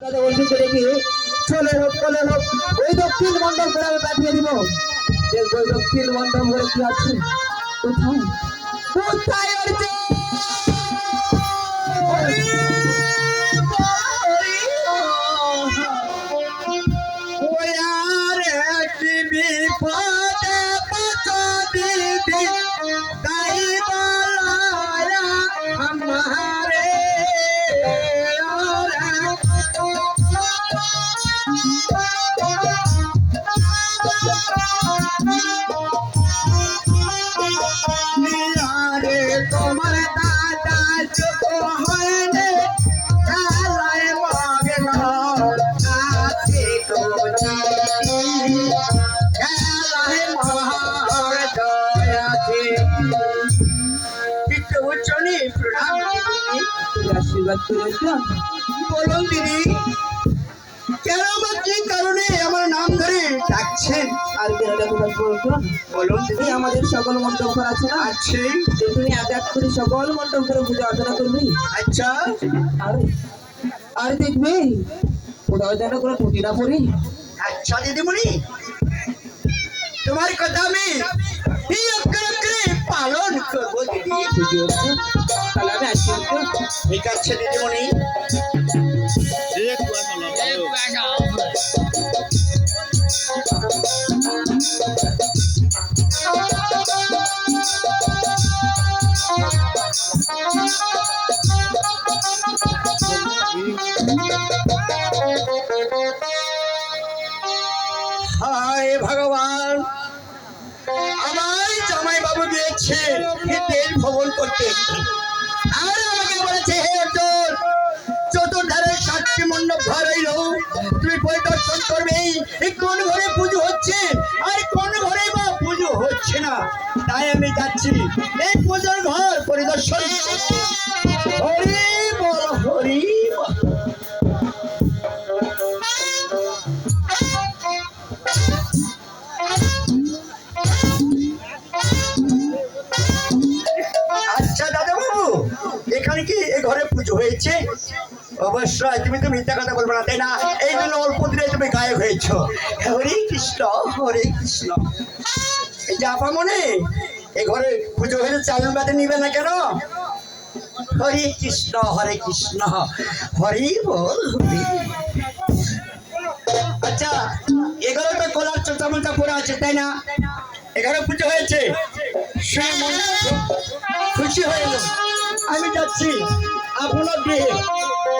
তাদের বন্ধুকে রেখে চলে হোক চলে হোক ওই দক্ষিণ মণ্ডপ করে আমি পাঠিয়ে দিব দেখব ওই দক্ষিণ মণ্ডপ করে কি আছে কোথায় কোথায়? ওই আর একটি বিপদে আশীর্বাদ করেছিলাম। বলুন দিদি কেন বা কি কারণে আমার নাম ধরে ডাকছেন? আর কেন ডাকবেন বলুন বলুন দিদি আমাদের সকল মণ্ডপ ঘর আছে না? আছে। তুমি এক এক করে সকল মণ্ডপ ঘরে পূজা অর্চনা করবি। আচ্ছা। আর আর দেখবে কোথাও যেন কোনো ত্রুটি না পড়ি। আচ্ছা দিদিমণি। তোমার কথা আমি পালন করব দিদি। আছে দিদিমণি হায় ভগবান। আমার জামাই বাবু দিয়েছে ভ্রমণ করতে। কোন ঘরে পুজো হচ্ছে? আর কোন ঘরে বা পুজো হচ্ছে না। তাই আমি যাচ্ছি। এই পরিদর্শন আচ্ছা দাদা এখানে কি এ ঘরে পুজো হয়েছে? অবশ্যই, তুমি তো মিথ্যা কথা বলবে না, তাই না? এই জন্য অল্প দিনে তুমি গায়ক হয়েছ। হরে কৃষ্ণ হরে কৃষ্ণ। এই যে আপা মনে এ ঘরে পুজো হলে চাল বাদে নিবে না কেন? হরে কৃষ্ণ হরে কৃষ্ণ, হরি বল। আচ্ছা এগুলো তো কলার চোচামোচা পড়ে আছে, তাই না? এখানে পুজো হয়েছে? মন খুশি হয়ে আমি যাচ্ছি আপনার গৃহে।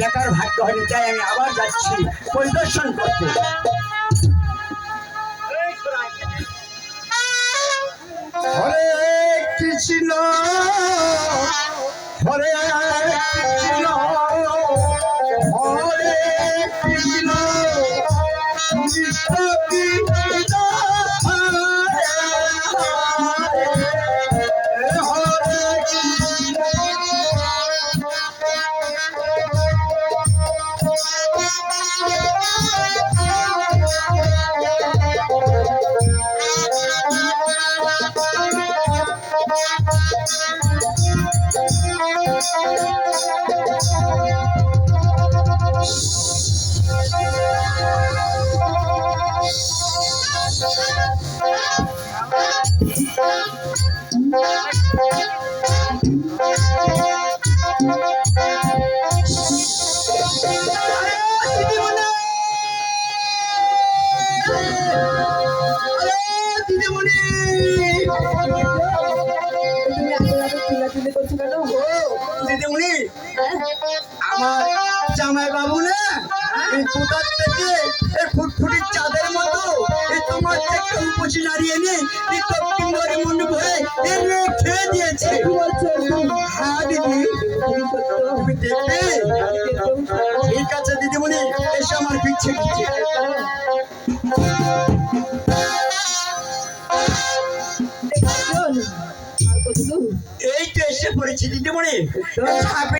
দেখার ভাগ্য হয়নি তাই আমি আবার যাচ্ছি পরিদর্শন করতে। হরে কৃষ্ণ হরে কৃষ্ণ। দিদিমণি আমার জামাই বাবু না এই কোথার থেকে এই উপসি নাড়িয়ে এনে এই দক্ষিণ ঘরে মনে ভরে এর খেয়ে দিয়েছে। হ্যাঁ দিদি তুমি দেখবে? ঠিক আছে দিদি পিছিয়ে দিচ্ছে আর কত দূর এই তো এসে পড়েছি দিদিমণি।